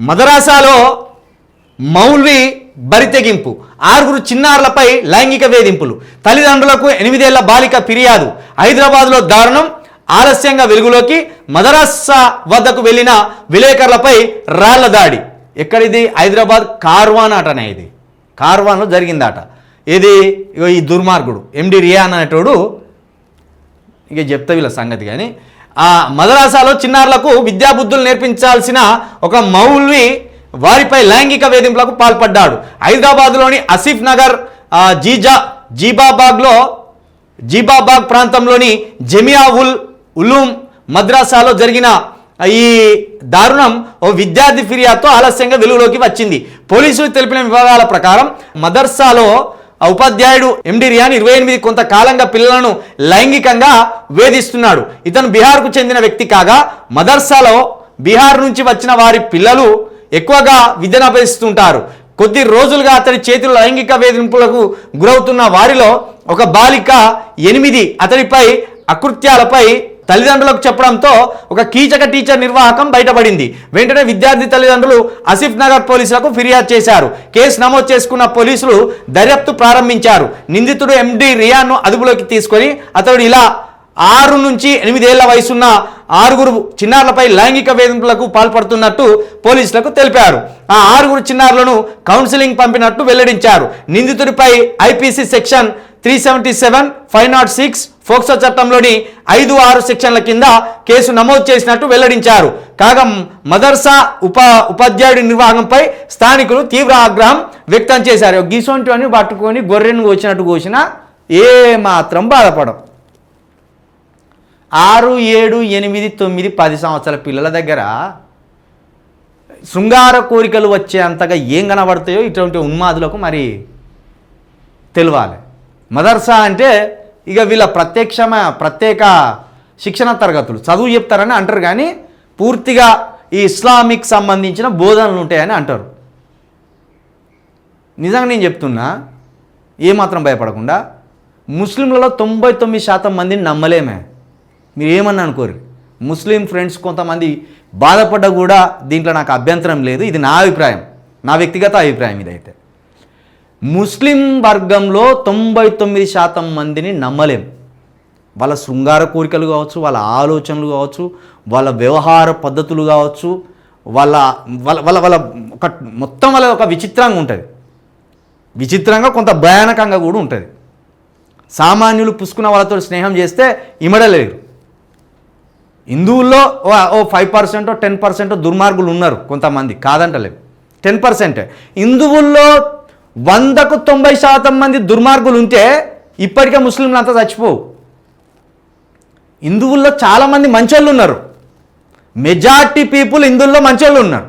మదరాసాలో మౌల్వి బరితెగింపు. ఆరుగురు చిన్నారులపై లైంగిక వేధింపులు. తల్లిదండ్రులకు ఎనిమిదేళ్ళ బాలిక ఫిర్యాదు. హైదరాబాద్లో దారుణం. ఆలస్యంగా వెలుగులోకి మదరాసా వద్దకు వెళ్ళిన విలేకరులపై రాళ్ళ దాడి. ఎక్కడిది? హైదరాబాద్ కార్వాన్ అటనే ఇది. కార్వాన్లో జరిగిందట. ఇది ఈ దుర్మార్గుడు. ఎండి రియాన్ అనేటోడు. ఇక చెప్తా వీళ్ళ సంగతి కానీ ఆ మదరాసాలో చిన్నారులకు విద్యాబుద్ధులు నేర్పించాల్సిన ఒక మౌల్వి వారిపై లైంగిక వేధింపులకు పాల్పడ్డాడు. హైదరాబాద్లోని ఆసిఫ్ నగర్ జీజా జీబాబాగ్లో జీబాబాగ్ ప్రాంతంలోని జమియా ఉల్ ఉలూమ్ మద్రాసాలో జరిగిన ఈ దారుణం ఓ విద్యార్థి ఫిర్యాదుతో ఆలస్యంగా వెలుగులోకి వచ్చింది. పోలీసులు తెలిపిన వివరాల ప్రకారం మదర్సాలో ఆ ఉపాధ్యాయుడు ఎండి రియాన్ ఇరవై ఎనిమిది కొంతకాలంగా పిల్లలను లైంగికంగా వేధిస్తున్నాడు. ఇతను బీహార్కు చెందిన వ్యక్తి కాగా మదర్సాలో బీహార్ నుంచి వచ్చిన వారి పిల్లలు ఎక్కువగా విద్యను అభ్యసిస్తుంటారు కొద్ది రోజులుగా అతడి చేతులు లైంగిక వేధింపులకు గురవుతున్న వారిలో ఒక బాలిక ఎనిమిది అతడిపై అకృత్యాలపై తల్లిదండ్రులకు చెప్పడంతో ఒక కీచక టీచర్ నిర్వాహకం బయటపడింది. వెంటనే విద్యార్థి తల్లిదండ్రులు ఆసిఫ్ నగర్ పోలీసులకు ఫిర్యాదు చేశారు. కేసు నమోదు చేసుకున్న పోలీసులు దర్యాప్తు ప్రారంభించారు. నిందితుడు ఎండి రియాన్ను అదుపులోకి తీసుకొని అతడు ఇలా ఆరు నుంచి ఎనిమిదేళ్ళ వయసున్న ఆరుగురు చిన్నారులపై లైంగిక వేధింపులకు పాల్పడుతున్నట్టు పోలీసులకు తెలిపారు. ఆ ఆరుగురు చిన్నారులను కౌన్సిలింగ్ పంపినట్టు వెల్లడించారు. నిందితుడిపై IPC section three seventy seven five not six POCSO చట్టంలోని ఐదు ఆరు సెక్షన్ల కింద కేసు నమోదు చేసినట్టు వెల్లడించారు. కాగా మదర్సా ఉప ఉపాధ్యాయుడి నిర్వాహకంపై స్థానికులు తీవ్ర ఆగ్రహం వ్యక్తం చేశారు. గీసొంటివన్నీ పట్టుకొని గొర్రెను కోసినట్టు కోసినా ఏ మాత్రం బాధపడం ఆరు ఏడు ఎనిమిది తొమ్మిది పది సంవత్సరాల పిల్లల దగ్గర శృంగార కోరికలు వచ్చే అంతగా ఏం కనబడతాయో ఇటువంటి ఉన్మాదులకు మరి తెలియాలి మదర్సా అంటే ఇక వీళ్ళ ప్రత్యక్షమ ప్రత్యేక శిక్షణ తరగతులు. చదువు చెప్తారని అంటారు కానీ పూర్తిగా ఈ ఇస్లామిక్ సంబంధించిన బోధనలు ఉంటాయని అంటారు. నిజంగా నేను చెప్తున్నా ఏమాత్రం భయపడకుండా ముస్లింలలో తొంభై తొమ్మిది శాతం మందిని నమ్మలేమే. మీరు ఏమన్నా అనుకోరు. ముస్లిం ఫ్రెండ్స్ కొంతమంది బాధపడ్డ కూడా దీంట్లో నాకు అభ్యంతరం లేదు. ఇది నా అభిప్రాయం. నా వ్యక్తిగత అభిప్రాయం ఇదైతే. ముస్లిం వర్గంలో తొంభై తొమ్మిది శాతం మందిని నమ్మలేం. వాళ్ళ శృంగార కోరికలు కావచ్చు వాళ్ళ ఆలోచనలు కావచ్చు వాళ్ళ వ్యవహార పద్ధతులు కావచ్చు వాళ్ళ వాళ్ళ వాళ్ళ వాళ్ళ ఒక మొత్తం వాళ్ళ ఒక విచిత్రంగా ఉంటుంది. విచిత్రంగా కొంత భయానకంగా కూడా ఉంటుంది. సామాన్యులు పుసుకున్న వాళ్ళతో స్నేహం చేస్తే ఇమడలేరు. హిందువుల్లో ఓ- ఓ ఫైవ్ పర్సెంటో టెన్ పర్సెంటో దుర్మార్గులు ఉన్నారు కొంతమంది కాదంటలేదు టెన్ పర్సెంటే. హిందువుల్లో వందకు తొంభై శాతం మంది దుర్మార్గులు ఉంటే ఇప్పటికే ముస్లింలు అంతా చచ్చిపోవు. హిందువుల్లో చాలామంది మంచోళ్ళు ఉన్నారు మెజార్టీ పీపుల్ హిందువుల్లో మంచోళ్ళు ఉన్నారు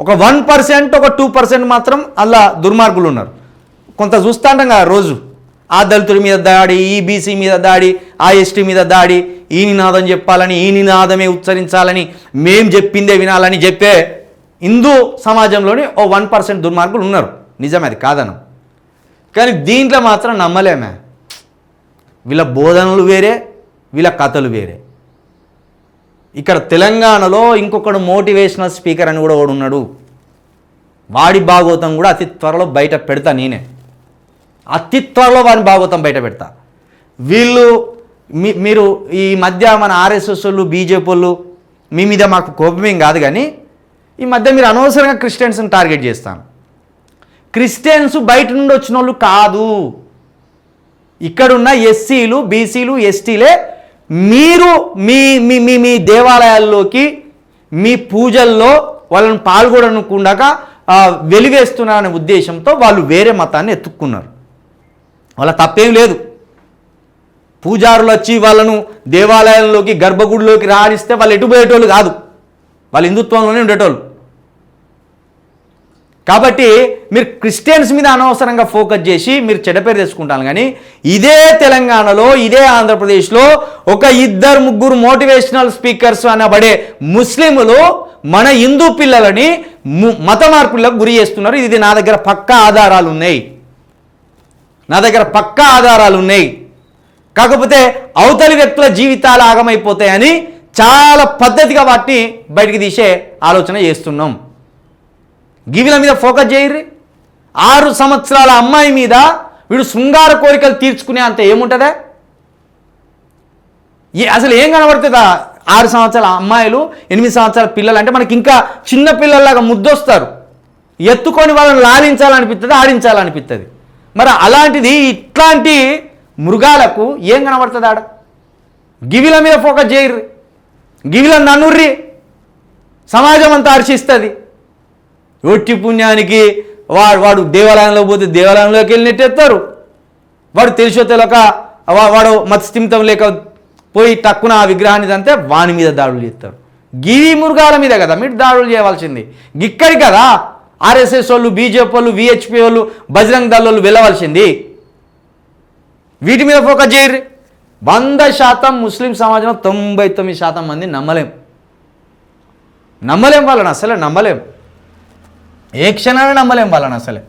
ఒక వన్ పర్సెంట్ ఒక టూ పర్సెంట్ మాత్రం అలా దుర్మార్గులు ఉన్నారు కొంత చూస్తాంటాం కదా రోజు. ఆ దళితుడి మీద దాడి ఈ బీసీ మీద దాడి ఆ ఎస్టీ మీద దాడి ఈ నినాదం చెప్పాలని ఈ నినాదమే ఉచ్చరించాలని మేం చెప్పిందే వినాలని చెప్పే హిందూ సమాజంలోని ఓ వన్ పర్సెంట్ దుర్మార్గులు ఉన్నారు నిజమే అది కాదను. కానీ దీంట్లో మాత్రం నమ్మలేమే. వీళ్ళ బోధనలు వేరే వీళ్ళ కథలు వేరే. ఇక్కడ తెలంగాణలో ఇంకొకడు మోటివేషనల్ స్పీకర్ అని కూడా ఒకడు ఉన్నాడు. వాడి భాగవతం కూడా అతి త్వరలో బయట పెడతా నేనే. అతి త్వరలో వాడిని భాగవతం బయట పెడతా. వీళ్ళు మీ మీరు ఈ మధ్య మన ఆర్ఎస్ఎస్ వాళ్ళు బీజేపీ వాళ్ళు మీ మీద మాకు కోపమేం కాదు కానీ ఈ మధ్య మీరు అనవసరంగా క్రిస్టియన్స్ని టార్గెట్ చేస్తాను. క్రిస్టియన్స్ బయట నుండి వచ్చిన వాళ్ళు కాదు. ఇక్కడున్న ఎస్సీలు బీసీలు ఎస్టీలే మీరు మీ మీ మీ మీ దేవాలయాల్లోకి మీ పూజల్లో వాళ్ళని పాల్గొనకుండా వెలివేస్తున్నారనే ఉద్దేశంతో వాళ్ళు వేరే మతాన్ని ఎత్తుక్కున్నారు. వాళ్ళ తప్పేం లేదు. పూజారులు వచ్చి వాళ్ళను దేవాలయంలోకి గర్భగుడిలోకి రాణిస్తే వాళ్ళు ఎటు పోయేటోళ్ళు కాదు. వాళ్ళు హిందుత్వంలోనే ఉండేటోళ్ళు. కాబట్టి మీరు క్రిస్టియన్స్ మీద అనవసరంగా ఫోకస్ చేసి మీరు చెడ్డపేరు తెచ్చుకుంటాను కానీ ఇదే తెలంగాణలో ఇదే ఆంధ్రప్రదేశ్లో ఒక ఇద్దరు ముగ్గురు మోటివేషనల్ స్పీకర్స్ అనబడే ముస్లింలు మన హిందూ పిల్లలని మత మార్పులకు గురి చేస్తున్నారు. ఇది నా దగ్గర పక్కా ఆధారాలు ఉన్నాయి. నా దగ్గర పక్కా ఆధారాలు ఉన్నాయి. కాకపోతే అవతలి వ్యక్తుల జీవితాలు ఆగమైపోతాయని చాలా పద్ధతిగా వాటిని బయటికి తీసే ఆలోచన చేస్తున్నాం. గివిల మీద ఫోకస్ చేయర్రి. ఆరు సంవత్సరాల అమ్మాయి మీద వీడు శృంగార కోరికలు తీర్చుకునే అంత ఏముంటుందా? ఏ అసలు ఏం కనబడుతుందా? ఆరు సంవత్సరాల అమ్మాయిలు ఎనిమిది సంవత్సరాల పిల్లలు అంటే మనకి ఇంకా చిన్న పిల్లల్లాగా ముద్దొస్తారు. ఎత్తుకొని వాళ్ళని లాలించాలనిపిస్తుంది ఆడించాలనిపిస్తుంది మరి అలాంటిది ఇట్లాంటి మృగాలకు ఏం కనబడుతుంది ఆడ? గివిల మీద ఫోకస్ చేయర్రి. గివిల నన్నుర్రి. సమాజం అంతా హర్షిస్తుంది. ఒట్టి పుణ్యానికి వాడు వాడు దేవాలయంలో పోతే దేవాలయంలోకి వెళ్ళి నెట్టేస్తారు. వాడు తెలిసో తెలక వాడు మత్స్థిమితం లేక పోయి టక్కున ఆ విగ్రహాన్ని తంతే వాని మీద దాడులు చేస్తారు. గిరి మృగాల మీద కదా మీరు దాడులు చేయవలసింది. గిక్కడి కదా ఆర్ఎస్ఎస్ వాళ్ళు బీజేపీ వాళ్ళు విహెచ్పి వాళ్ళు బజరంగ్ దళ్ వాళ్ళు వెళ్ళవలసింది. వీటి మీద ఫోకస్ చేయరు. వంద శాతం ముస్లిం సమాజంలో తొంభై తొమ్మిది శాతం మంది నమ్మలేం. నమ్మలేం వాళ్ళని అసలే నమ్మలేం. ఏ క్షణాన్ని నమ్మలేం వాళ్ళని అసలే.